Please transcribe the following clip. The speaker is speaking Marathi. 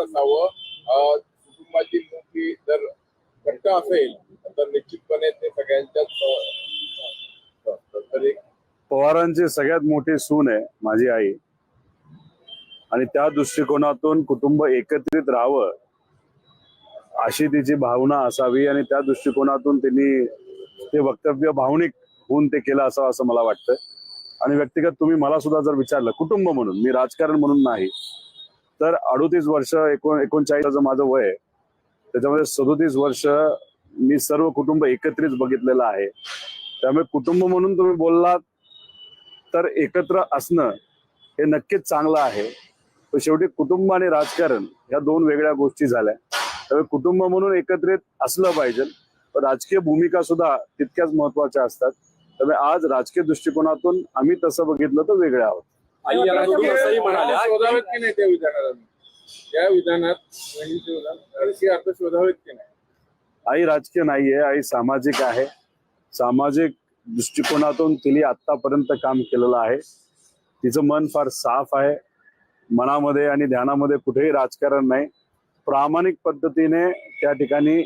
आपल्याला असावं. कुटुंबातील मोठी जर घट्ट असेल तर निश्चितपणे ते सगळ्यांच्याच पवारांची सगळ्यात मोठी सून आहे माझी आई. आणि त्या दृष्टिकोनातून कुटुंब एकत्रित राहावं अशी तिची भावना असावी आणि त्या दृष्टिकोनातून त्यांनी ते वक्तव्य भावनिक होऊन ते केलं असावं असं मला वाटतं. आणि व्यक्तिगत तुम्ही मला सुद्धा जर विचारलं कुटुंब म्हणून मी राजकारण म्हणून नाही तर अडोतीस वर्ष एकोण एकोणचाळीसचं माझं वय आहे त्याच्यामध्ये सदोतीस वर्ष मी सर्व कुटुंब एकत्रित बघितलेलं आहे. त्यामुळे कुटुंब म्हणून तुम्ही बोललात तर एकत्र असणं हे नक्कीच चांगलं आहे. पण शेवटी कुटुंब आणि राजकारण ह्या दोन वेगळ्या गोष्टी झाल्या. त्यामुळे कुटुंब म्हणून एकत्रित असलं पाहिजे. पण राजकीय भूमिका सुद्धा तितक्याच महत्त्वाच्या असतात. त्यामुळे आज राजकीय दृष्टिकोनातून आम्ही तसं बघितलं तर वेगळे आहोत. आई याला जोडून असंही म्हणाल्या शोधावेत की नाही त्या विधानाला? त्या विधानात विधान राजकीय अर्थ शोधावेत की नाही? आई राजकीय नाहीये आई सामाजिक आहे. सामाजिक दृष्टिकोनातून तिने आतापर्यंत काम केलेलं आहे. तिचं मन फार साफ आहे. मनामध्ये आणि ध्यानामध्ये कुठेही राजकारण नाही. प्रामाणिक पद्धतीने त्या ठिकाणी